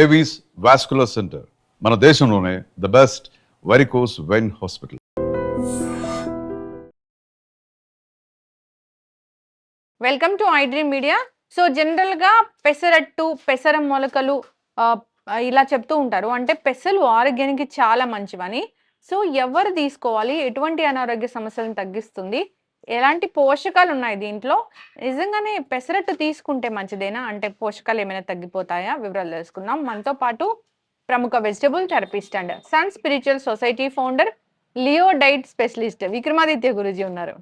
Avis vascular centre మన దేశంలోనే the best varicose vein hospital welcome to iDream Media so జనరల్గా పెసరట్టు పెసర మొలకలు ఇలా చెప్తూ ఉంటారు. అంటే పెసలు ఆరోగ్యానికి చాలా మంచివని. సో ఎవరు తీసుకోవాలి? ఎటువంటి అనారోగ్య సమస్యలను తగ్గిస్తుంది? ఎలాంటి పోషకాలు ఉన్నాయి దీంట్లో? నిజంగానే పెసరట్టు తీసుకుంటే మంచిదేనా? అంటే పోషకాలు ఏమైనా తగ్గిపోతాయా? వివరాలు తెలుసుకుందాం. మనతో పాటు ప్రముఖ vegetable therapist and Sun Spiritual Society founder Leo diet specialist Vikramaditya Guruji ఉన్నారు.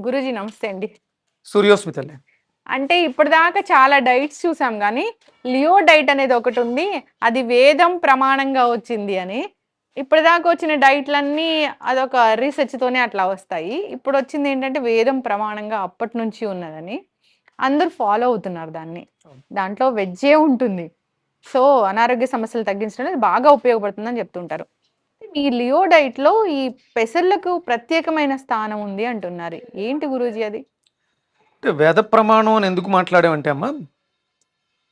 గురూజీ నమస్తే అండి. సూర్యోస్మితలే. అంటే ఇప్పటిదాకా చాలా డైట్స్ చూసాం కానీ లియో డైట్ అనేది ఒకటి ఉంది. అది వేదం ప్రమాణంగా వచ్చింది అని. ఇప్పటిదాకా వచ్చిన డైట్లన్నీ అదొక రీసెర్చ్ తోనే అట్లా వస్తాయి. ఇప్పుడు వచ్చింది ఏంటంటే వేదం ప్రమాణంగా అప్పటి నుంచి ఉన్నదని అందరూ ఫాలో అవుతున్నారు దాన్ని. దాంట్లో వెజ్జే ఉంటుంది. సో అనారోగ్య సమస్యలు తగ్గించడానికి బాగా ఉపయోగపడుతుందని చెప్తుంటారు. ఈ లియో డైట్లో ఈ పెసర్లకు ప్రత్యేకమైన స్థానం ఉంది అంటున్నారు. ఏంటి గురూజీ అది? అంటే వేద ప్రమాణం అని ఎందుకు మాట్లాడామంటే అమ్మ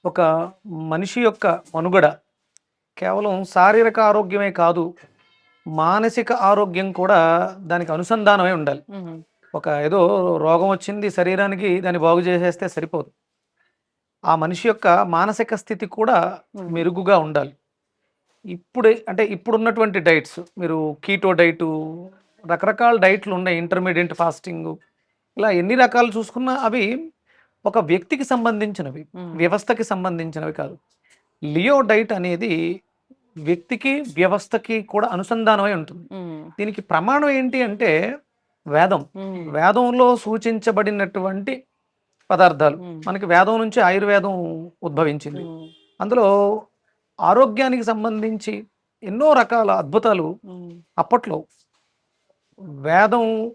ఒక మనిషి యొక్క మనుగడ కేవలం శారీరక ఆరోగ్యమే కాదు మానసిక ఆరోగ్యం కూడా దానికి అనుసంధానమై ఉండాలి. ఒక ఏదో రోగం వచ్చింది శరీరానికి దాన్ని బాగు చేసేస్తే సరిపోదు ఆ మనిషి యొక్క మానసిక స్థితి కూడా. మెరుగుగా ఉండాలి ఇప్పుడు అంటే ఇప్పుడున్నటువంటి డైట్స్ మీరు కీటో డైటు రకరకాల డైట్లు ఉన్నాయి ఇంటర్మీడియట్ ఫాస్టింగ్ ఇలా ఎన్ని రకాలు చూసుకున్నా అవి ఒక వ్యక్తికి సంబంధించినవి. వ్యవస్థకి సంబంధించినవి కాదు లియో డైట్ అనేది వ్యక్తికి వ్యవస్థకి కూడా అనుసంధానమై ఉంటుంది. దీనికి ప్రమాణం ఏంటి అంటే వేదం. వేదంలో సూచించబడినటువంటి పదార్థాలు. మనకి వేదం నుంచి ఆయుర్వేదం ఉద్భవించింది. అందులో ఆరోగ్యానికి సంబంధించి ఎన్నో రకాల అద్భుతాలు. అప్పట్లో వేదం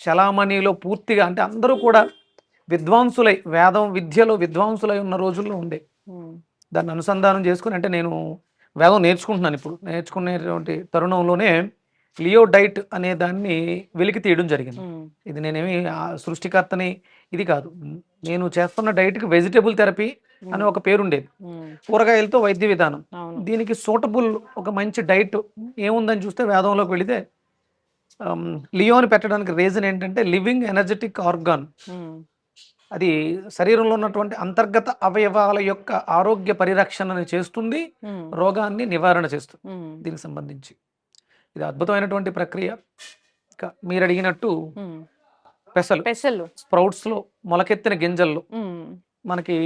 చలామణిలో పూర్తిగా అంటే అందరూ కూడా విద్వాంసులై వేదం విద్యలో విద్వాంసులై ఉన్న రోజుల్లో ఉండే. దాన్ని అనుసంధానం చేసుకుని అంటే నేను వేదం నేర్చుకుంటున్నాను ఇప్పుడు. నేర్చుకునేటువంటి తరుణంలోనే లియో డైట్ అనే దాన్ని వెలికి తీయడం జరిగింది. ఇది నేనేమి సృష్టికర్తని ఇది కాదు. నేను చేస్తున్న డైట్కి వెజిటేబుల్ థెరపీ అని ఒక పేరు ఉండేది మ్మ్. కూరగాయలతో వైద్య విధానం. దీనికి సూటబుల్ ఒక మంచి డైట్ ఏముందని చూస్తే వేదంలోకి వెళితే లియోని పెట్టడానికి రీజన్ ఏంటంటే లివింగ్ ఎనర్జెటిక్ ఆర్గాన్. అది శరీరంలో ఉన్నటువంటి అంతర్గత అవయవాల యొక్క ఆరోగ్య పరిరక్షణని చేస్తుంది. రోగాన్ని నివారణ చేస్తుంది. దీనికి సంబంధించి ఇది అద్భుతమైనటువంటి ప్రక్రియ ఇంకా మీరు అడిగినట్టు. పెసలు పెసలు స్ప్రౌట్స్లో మొలకెత్తిన గింజల్లో. మనకి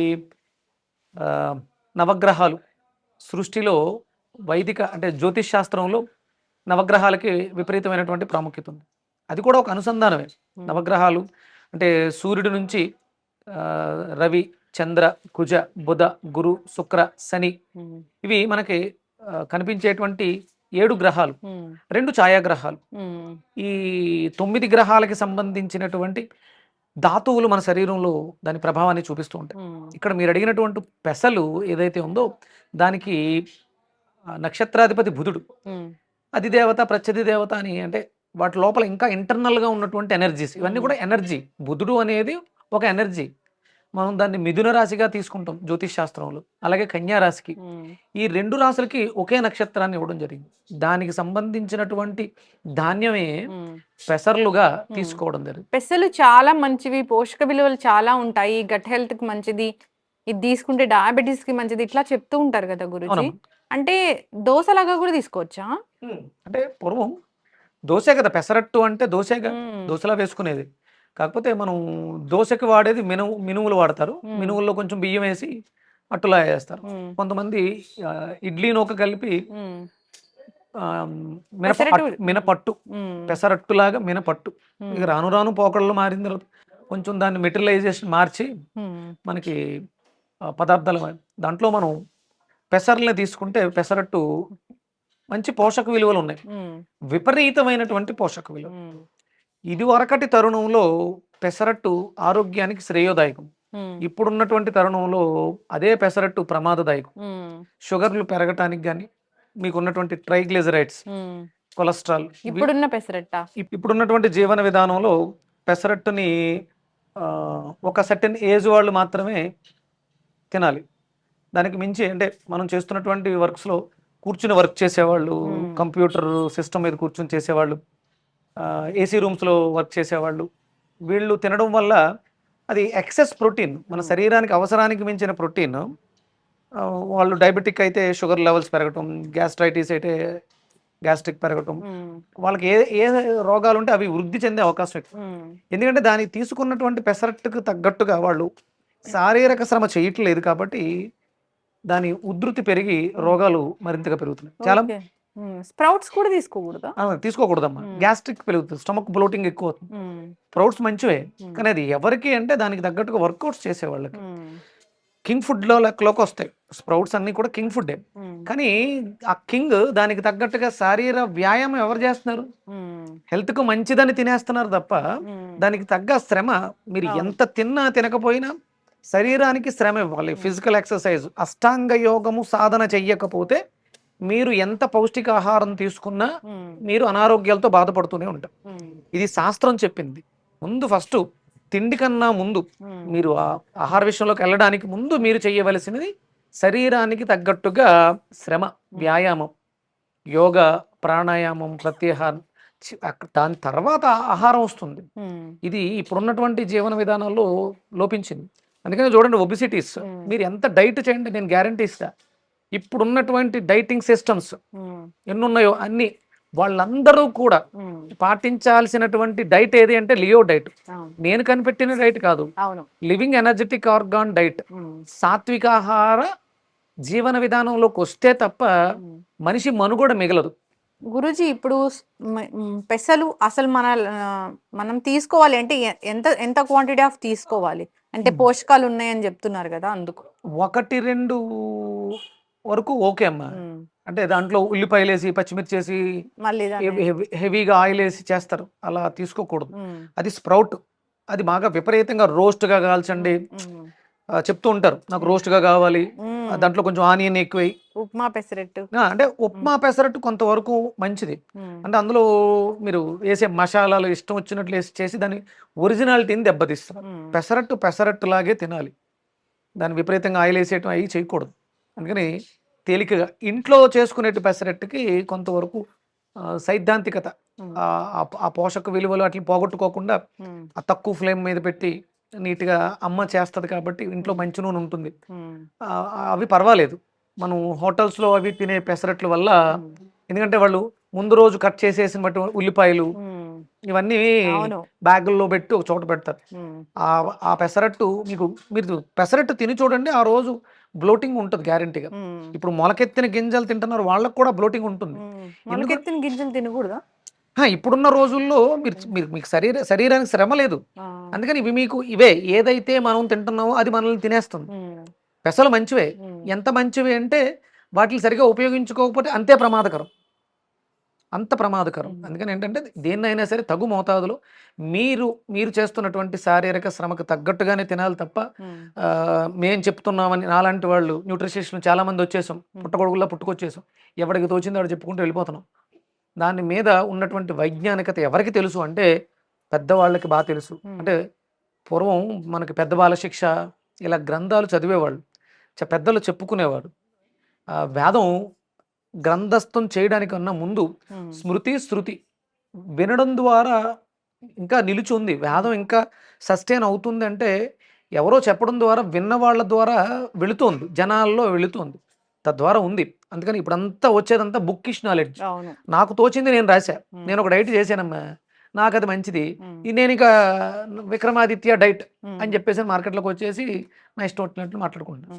నవగ్రహాలు సృష్టిలో వైదిక అంటే జ్యోతిష్ శాస్త్రంలో నవగ్రహాలకి విపరీతమైనటువంటి ప్రాముఖ్యత ఉంది అది కూడా ఒక అనుసంధానమే. నవగ్రహాలు అంటే సూర్యుడి నుంచి రవి చంద్ర కుజ బుధ గురు శుక్ర శని. ఇవి మనకి కనిపించేటువంటి ఏడు గ్రహాలు. రెండు ఛాయాగ్రహాలు. ఈ తొమ్మిది గ్రహాలకి సంబంధించినటువంటి ధాతువులు మన శరీరంలో దాని ప్రభావాన్ని చూపిస్తూ ఉంటాయి. ఇక్కడ మీరు అడిగినటువంటి పెసలు ఏదైతే ఉందో దానికి నక్షత్రాధిపతి బుధుడు మ్మ్. అధిదేవత ప్రత్యధి దేవత అని అంటే వాటి లోపల ఇంకా ఇంటర్నల్గా ఉన్నటువంటి ఎనర్జీస్ ఇవన్నీ కూడా ఎనర్జీ బుధుడు అనేది ఒక ఎనర్జీ. మనం దాన్ని మిథున రాశిగా తీసుకుంటాం జ్యోతిష్ శాస్త్రంలో అలాగే కన్యా రాశికి. ఈ రెండు రాశులకి ఒకే నక్షత్రాన్ని ఇవ్వడం జరిగింది. దానికి సంబంధించినటువంటి ధాన్యమే. పెసర్లుగా తీసుకోవడం జరిగింది. పెసలు చాలా మంచివి పోషక విలువలు చాలా ఉంటాయి. గట్ హెల్త్కి మంచిది ఇది తీసుకుంటే డయాబెటీస్కి మంచిది ఇట్లా చెప్తూ ఉంటారు కదా గురుజీ. అవునమ్మా. అంటే దోశలాగా కూడా తీసుకోవచ్చా? అంటే పూర్వం దోశే కదా పెసరట్టు అంటే దోశగా. దోశలా వేసుకునేది. కాకపోతే మనం దోశకి వాడేది మినుము మినుములు వాడతారు మ్మ్. మినుముల్లో కొంచెం బియ్యం వేసి అట్టులా వేస్తారు. కొంతమంది ఇడ్లీ నూక కలిపి మినపట్టు. పెసరట్టులాగా మినపట్టు. ఇక రాను రాను పోకళ్ళు మారిన తర్వాత కొంచెం దాన్ని మెటీరియలైజేషన్ మార్చి. మనకి పదార్థాలు దాంట్లో మనం పెసర్లని తీసుకుంటే పెసరట్టు మంచి పోషక విలువలు ఉన్నాయి. విపరీతమైనటువంటి పోషక విలువ మ్మ్. ఇది వరకటి తరుణంలో పెసరట్టు ఆరోగ్యానికి శ్రేయోదాయకం. ఇప్పుడున్నటువంటి తరుణంలో అదే పెసరట్టు ప్రమాదదాయకం. షుగర్లు పెరగటానికి కానీ మీకు ఉన్నటువంటి ట్రైగ్లిజరైడ్స్. కొలెస్ట్రాల్ ఇప్పుడున్న పెసరట్ట ఇప్- ఇప్పుడున్నటువంటి జీవన విధానంలో పెసరట్టుని ఒక సర్టెన్ ఏజ్ వాళ్ళు మాత్రమే తినాలి దానికి మించి అంటే మనం చేస్తున్నటువంటి వర్క్స్లో కూర్చుని వర్క్ చేసేవాళ్ళు. కంప్యూటర్ సిస్టమ్ మీద కూర్చుని చేసేవాళ్ళు ఏసీ రూమ్స్లో వర్క్ చేసేవాళ్ళు. వీళ్ళు తినడం వల్ల అది ఎక్సెస్ ప్రోటీన్ మన. శరీరానికి అవసరానికి మించిన ప్రోటీన్. వాళ్ళు డయాబెటిక్ అయితే షుగర్ లెవెల్స్ పెరగటం గ్యాస్ట్రైటిస్ అయితే గ్యాస్ట్రిక్ పెరగటం. వాళ్ళకి ఏ ఏ రోగాలు ఉంటే అవి వృద్ధి చెందే అవకాశం ఎక్కువ. ఎందుకంటే దానికి తీసుకున్నటువంటి పెసరట్టుకు తగ్గట్టుగా వాళ్ళు శారీరక శ్రమ చేయట్లేదు కాబట్టి దాని ఉధృతి పెరిగి రోగాలు మరింతగా పెరుగుతున్నాయి. చాలా స్ప్రౌట్స్ కూడా తీసుకోకూడదా? తీసుకోకూడదమ్మా. మ్మ్. గ్యాస్ట్రిక్ పెరుగుతుంది. స్టమక్ బ్లోటింగ్ ఎక్కువ అవుతుంది. స్ప్రౌట్స్ మంచివే. కానీ అది ఎవరికి అంటే దానికి తగ్గట్టుగా వర్కౌట్స్ చేసేవాళ్ళకి. ఉమ్, కింగ్ ఫుడ్లో లెక్కలోకి వస్తాయి. స్ప్రౌట్స్ అన్నీ కూడా కింగ్ ఫుడ్డే. కానీ ఆ కింగ్ దానికి తగ్గట్టుగా శారీర వ్యాయామం ఎవరు చేస్తున్నారు? ఉమ్, హెల్త్కు మంచిదని తినేస్తున్నారు తప్ప దానికి తగ్గ శ్రమ మీరు. ఎంత తిన్నా తినకపోయినా శరీరానికి శ్రమ ఇవ్వాలి. ఫిజికల్ ఎక్సర్సైజ్ అష్టాంగ యోగము సాధన చెయ్యకపోతే మీరు ఎంత పౌష్టికాహారం తీసుకున్నా మీరు అనారోగ్యాలతో బాధపడుతూనే ఉంటారు. ఇది శాస్త్రం చెప్పింది. ముందు ఫస్ట్ తిండి కన్నా ముందు మీరు ఆ ఆహార విషయంలోకి వెళ్ళడానికి ముందు మీరు చేయవలసినది శరీరానికి తగ్గట్టుగా శ్రమ వ్యాయామం యోగా ప్రాణాయామం ప్రత్యాహారం. దాని తర్వాత ఆహారం వస్తుంది. ఇది ఇప్పుడున్నటువంటి జీవన విధానాల్లో లోపించింది. అందుకని చూడండి ఒబిసిటీస్. మీరు ఎంత డైట్ చేయండి నేను గ్యారంటీ ఇస్తా. ఇప్పుడున్నటువంటి డైటింగ్ సిస్టమ్స్ ఉమ్, ఎన్ని ఉన్నాయో అన్ని వాళ్ళందరూ కూడా పాటించాల్సినటువంటి డైట్ ఏది అంటే లియో డైట్. నేను కనిపెట్టిన డైట్ కాదు. అవును. Living energetic organ diet. సాత్వికాహార జీవన విధానంలోకి వస్తే తప్ప. మనిషి మనుగడ మిగలదు. గురుజీ ఇప్పుడు పెసలు అసలు మన మనం తీసుకోవాలి అంటే ఎంత ఎంత క్వాంటిటీ ఆఫ్ తీసుకోవాలి? అంటే. పోషకాలు ఉన్నాయని చెప్తున్నారు కదా అందుకు. ఒకటి రెండు వరకు ఓకే అమ్మా. అంటే దాంట్లో ఉల్లిపాయలు వేసి పచ్చిమిర్చి వేసి హెవీగా ఆయిల్ వేసి చేస్తారు. అలా తీసుకోకూడదు. అది స్ప్రౌట్. అది బాగా విపరీతంగా రోస్ట్గా కాల్చండి. చెప్తూ ఉంటారు. నాకు రోస్ట్గా కావాలి. దాంట్లో కొంచెం ఆనియన్ ఎక్కువై. ఉప్మా పెసరెట్టు. అంటే ఉప్మా పెసరట్టు కొంతవరకు మంచిది. అంటే అందులో మీరు వేసే మసాలాలు ఇష్టం వచ్చినట్లు వేసి చేసి దాని ఒరిజినాలిటీని దెబ్బతీస్తారు. మ్, పెసరట్టు పెసరట్టులాగే తినాలి. దాన్ని విపరీతంగా ఆయిల్ వేసేయటం అవి చేయకూడదు. అందుకని తేలికగా ఇంట్లో చేసుకునే పెసరట్టుకి కొంతవరకు సైద్ధాంతికత. ఆ, పోషక విలువలు అట్లా పోగొట్టుకోకుండా ఆ తక్కువ ఫ్లేమ్ మీద పెట్టి నీట్గా అమ్మ చేస్తుంది కాబట్టి ఇంట్లో మంచి నూనె ఉంటుంది. అవి పర్వాలేదు. మనం హోటల్స్లో అవి తినే పెసరట్ల వల్ల ఎందుకంటే వాళ్ళు ముందు రోజు కట్ చేసేసిన బట్టి ఉల్లిపాయలు ఇవన్నీ బ్యాగుల్లో పెట్టి ఒక చోట పెడతారు. ఆ పెసరట్టు మీకు మీరు పెసరట్టు తిని చూడండి ఆ రోజు బ్లోటింగ్ ఉంటుంది గ్యారంటీగా ఇప్పుడు మొలకెత్తిన గింజలు తింటున్నారు వాళ్ళకు కూడా బ్లోటింగ్ ఉంటుంది. మొలకెత్తిన గింజలు తినకూడదా? ఇప్పుడున్న రోజుల్లో మీరు మీరు మీకు శరీర శరీరానికి శ్రమ లేదు. అందుకని ఇవి మీకు ఇవే ఏదైతే మనం తింటున్నామో అది మనల్ని తినేస్తుంది. పెసలు మంచివే. ఎంత మంచివి అంటే వాటిని సరిగా ఉపయోగించుకోకపోతే అంతే ప్రమాదకరం. అంత ప్రమాదకరం. మ్మ్. అందుకని ఏంటంటే దేన్నైనా సరే తగు మోతాదులో మీరు మీరు చేస్తున్నటువంటి శారీరక శ్రమకు తగ్గట్టుగానే తినాలి తప్ప మ్, ఆ, మేం చెప్తున్నామని నాలాంటి వాళ్ళు న్యూట్రిషనిస్టులు చాలా మంది వచ్చేసాం పుట్టగొడుగుల్లో పుట్టుకొచ్చేసాం. ఎవరికి తోచింది వాడు చెప్పుకుంటూ వెళ్ళిపోతున్నాం. దాని మీద ఉన్నటువంటి వైజ్ఞానికత ఎవరికి తెలుసు అంటే పెద్దవాళ్ళకి బాగా తెలుసు. మ్మ్. అంటే పూర్వం మనకి పెద్ద బాల శిక్ష ఇలా గ్రంథాలు చదివేవాళ్ళు. పెద్దలు చెప్పుకునేవారు ఆ, వేదం గ్రంథస్థం చేయడానికన్నా ముందు స్మృతి శృతి వినడం ద్వారా ఇంకా నిలిచి ఉంది వేదం ఇంకా సస్టైన్ అవుతుంది అంటే ఎవరో చెప్పడం ద్వారా విన్న వాళ్ళ ద్వారా వెళుతోంది. జనాల్లో వెళుతోంది. తద్వారా ఉంది. అందుకని ఇప్పుడంతా వచ్చేదంతా బుక్కిష్ నాలెడ్జ్ నాకు తోచింది నేను రాశా. నేను ఒక డైట్ చేశానమ్మా. నాకు అది మంచిది. నేను ఇక విక్రమాదిత్య డైట్ అని చెప్పేసి మార్కెట్లోకి వచ్చేసి నా ఇష్టం వచ్చినట్లు మాట్లాడుకుంటాను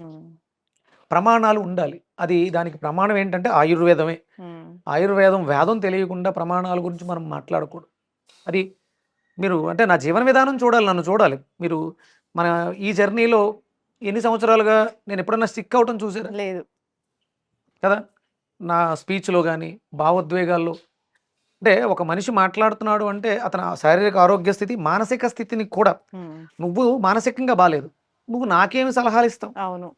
ప్రమాణాలు ఉండాలి. అది దానికి ప్రమాణం ఏంటంటే ఆయుర్వేదమే. ఆయుర్వేదం వేదం తెలియకుండా ప్రమాణాల గురించి మనం మాట్లాడకూడదు. అది మీరు అంటే నా జీవన విధానం చూడాలి నన్ను చూడాలి. మీరు మన ఈ జర్నీలో ఎన్ని సంవత్సరాలుగా నేను ఎప్పుడన్నా సిక్ అవటం చూసారా? లేదు. కదా? నా స్పీచ్లో కానీ భావోద్వేగాల్లో. అంటే ఒక మనిషి మాట్లాడుతున్నాడు అంటే అతని శారీరక ఆరోగ్య స్థితి మానసిక స్థితిని కూడా నువ్వు మానసికంగా బాగాలేదు నువ్వు నాకేమి సలహాలు ఇస్తావు? అవును.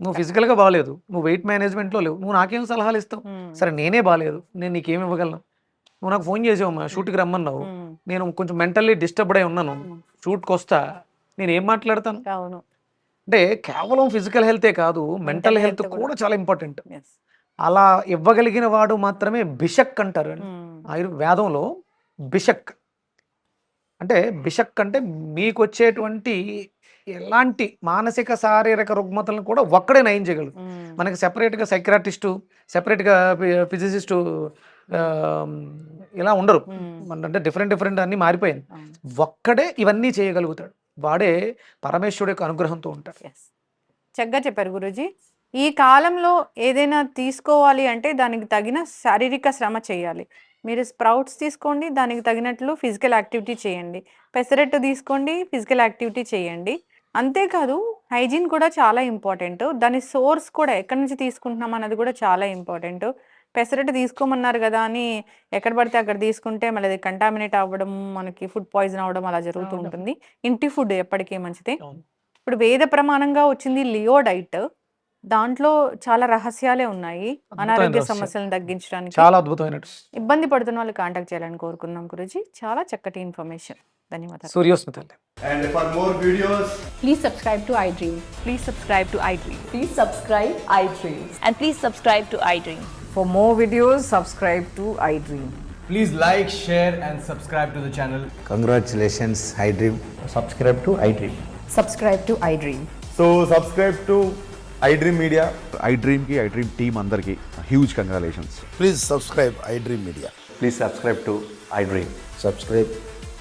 నువ్వు ఫిజికల్గా బాగాలేదు నువ్వు వెయిట్ మేనేజ్మెంట్లో లేవు నువ్వు నాకేం సలహాలు ఇస్తావు? సరే నేనే బాగాలేదు నేను నీకేమి ఇవ్వగలను? నువ్వు నాకు ఫోన్ చేసావమ్మా షూట్కి రమ్మన్నావు. నేను కొంచెం మెంటల్లీ డిస్టర్బ్డ్ అయి ఉన్నాను. షూట్కి వస్తా. నేను ఏం మాట్లాడతాను? అంటే కేవలం ఫిజికల్ హెల్తే కాదు మెంటల్ హెల్త్ కూడా. చాలా ఇంపార్టెంట్. అలా ఇవ్వగలిగిన వాడు మాత్రమే బిషక్ అంటారు. మ్మ్. ఆయుర్ వేదంలో బిషక్. అంటే బిషక్ అంటే మీకు వచ్చేటువంటి ఎలాంటి మానసిక శారీరక రుగ్మతలను కూడా ఒక్కడే నయం చేయగలరు. మనకి సెపరేట్గా సైక్రాటిస్టు సెపరేట్గా ఫిజిసిస్టు ఇలా ఉండరు. అంటే డిఫరెంట్ డిఫరెంట్ అన్నీ మారిపోయింది. ఒక్కడే ఇవన్నీ చేయగలుగుతాడు. వాడే పరమేశ్వరుడు యొక్క అనుగ్రహంతో ఉంటాడు. చక్కగా చెప్పారు గురుజీ. ఈ కాలంలో ఏదైనా తీసుకోవాలి అంటే దానికి తగిన శారీరక శ్రమ చేయాలి. మీరు స్ప్రౌట్స్ తీసుకోండి దానికి తగినట్లు ఫిజికల్ యాక్టివిటీ చేయండి. పెసరట్టు తీసుకోండి ఫిజికల్ యాక్టివిటీ చేయండి. అంతేకాదు హైజీన్ కూడా చాలా ఇంపార్టెంట్. దాని సోర్స్ కూడా ఎక్కడి నుంచి తీసుకుంటున్నాం అన్నది కూడా చాలా ఇంపార్టెంట్. పెసరట్టు తీసుకోమన్నారు కదా అని ఎక్కడ పడితే అక్కడ తీసుకుంటే మళ్ళీ అది కంటామినేట్ అవ్వడం మనకి ఫుడ్ పాయిజన్ అవ్వడం అలా జరుగుతూ. ఉంటుంది. ఇంటి ఫుడ్ ఎప్పటికీ మంచిదే. ఇప్పుడు వేద ప్రమాణంగా వచ్చింది లియో డైట్ దాంట్లో చాలా రహస్యాలే ఉన్నాయి. అద్భుతమైన అనారోగ్య. సమస్యలను తగ్గించడానికి చాలా అద్భుతమైనట్టు. ఇబ్బంది పడుతున్న వాళ్ళు కాంటాక్ట్ చేయాలని కోరుకున్నాం గురుజీ. చాలా చక్కటి ఇన్ఫర్మేషన్ ಧನ್ಯವಾದ ಸೂರ್ಯೋಸ್ಮಿತಲ್ಲೇ And for more videos, please subscribe to iDream. Please subscribe to iDream. Please subscribe iDream. And please subscribe to iDream. For more videos, subscribe to iDream. Please like, share, and subscribe to the channel. Congratulations, iDream. Subscribe to iDream. Subscribe to iDream. So subscribe to iDream Media iDream की iDream team अंदर की huge congratulation please subscribe iDream Media please subscribe to iDream subscribe